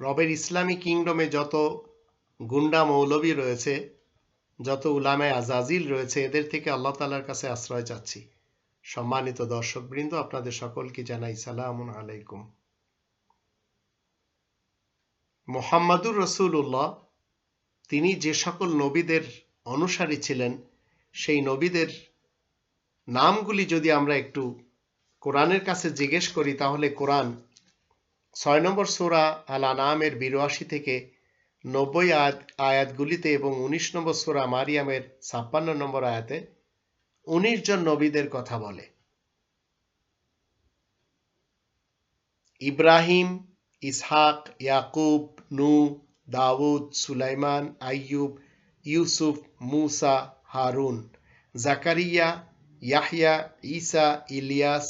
রবের ইসলামী কিংডমে যত গুন্ডা মৌলবী রয়েছে, যত উলামায় আজাজিল রয়েছে, এদের থেকে আল্লাহ তালার কাছে আশ্রয় চাচ্ছি। সম্মানিত দর্শকবৃন্দ, আপনাদের সকলকে জানাই সালাম আলাইকুম। মোহাম্মদুর রসুল্লাহ তিনি যে সকল নবীদের অনুসারী ছিলেন, সেই নবীদের নামগুলি যদি আমরা একটু কোরআনের কাছে জিজ্ঞেস করি, তাহলে কোরআন ছয় নম্বর সোরা আল আনামের বিরাশি থেকে নব্বই আয়াত, আয়াতগুলিতে এবং উনিশ নম্বর সোরা মারিয়ামের ছাপ্পান্ন নম্বর আয়াতে উনিশ জন নবীদের কথা বলে। ইব্রাহিম, ইসহাক, ইয়াকুব, নু, দাউদ, সুলাইমান, আইয়ুব, ইউসুফ, মুসা, হারুন, জাকারিয়া, ইয়াহিয়া, ঈসা, ইলিয়াস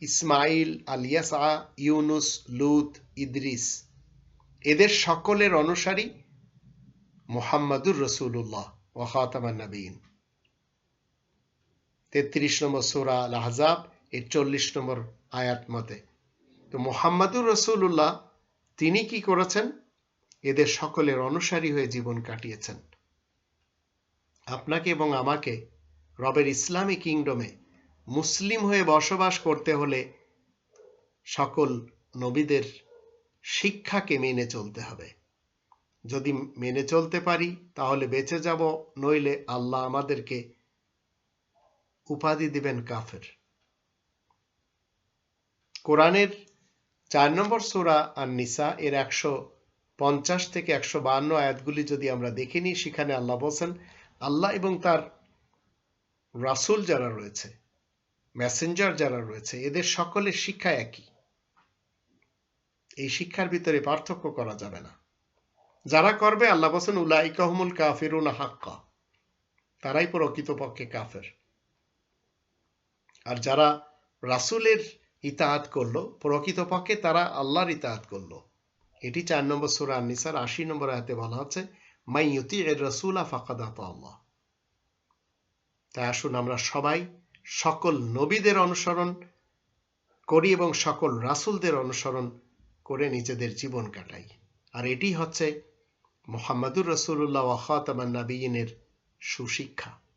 ইসমাইল আলিয়াসা ইউনুস, লুত, ইদ্রিস। এদের সকলের অনুসারী মোহাম্মদুর রসুল্লাহ ওয়াখাতামান নবীন তেত্রিশ নম্বর সোরা আল আহজাব এর চল্লিশ নম্বর আয়াত মতে। তো মোহাম্মদুর রসুল্লাহ তিনি কি করেছেন? এদের সকলের অনুসারী হয়ে জীবন কাটিয়েছেন। আপনাকে এবং আমাকে রবের ইসলামী কিংডমে মুসলিম হয়ে বসবাস করতে হলে সকল নবীদের শিক্ষাকে মেনে চলতে হবে। যদি মেনে চলতে পারি, তাহলে বেঁচে যাব, নইলে আল্লাহ আমাদেরকে উপাধি দিবেন কাফের। কোরআনের চার নম্বর সোরা আর নিসা এর একশো পঞ্চাশ থেকে একশো বান্ন আয়াতগুলি যদি আমরা দেখে নিই, সেখানে আল্লাহ বলছেন, আল্লাহ এবং তার রাসুল যারা রয়েছে মেসেঞ্জার যারা রয়েছে, এদের সকলের শিক্ষা একই। এই শিক্ষার ভিতরে পার্থক্য করা যাবে না। যারা করবে, আল্লাহ বলছেন উলাইকাহমুল কাফিরুন হাক্কা। তারাই প্রকৃতপক্ষে কাফের। আর যারা রাসুলের ইতাহাত করল, প্রকৃতপক্ষে তারা আল্লাহর ইতাহাত করল। এটি চার নম্বর সুরা নিসার আশি নম্বর আয়াতে বলা হচ্ছে মাই ইউতি এর রসুলা ফাকাদাত আল্লাহ। তাই আসুন আমরা সবাই সকল নবীদের অনুসরণ করি এবং সকল রাসুলদের অনুসরণ করে নিজেদের জীবন কাটাই। আর এটি হচ্ছে মোহাম্মদুর রসুল্লাহ ওয়াখাতামান নাবিয়িনের সুশিক্ষা।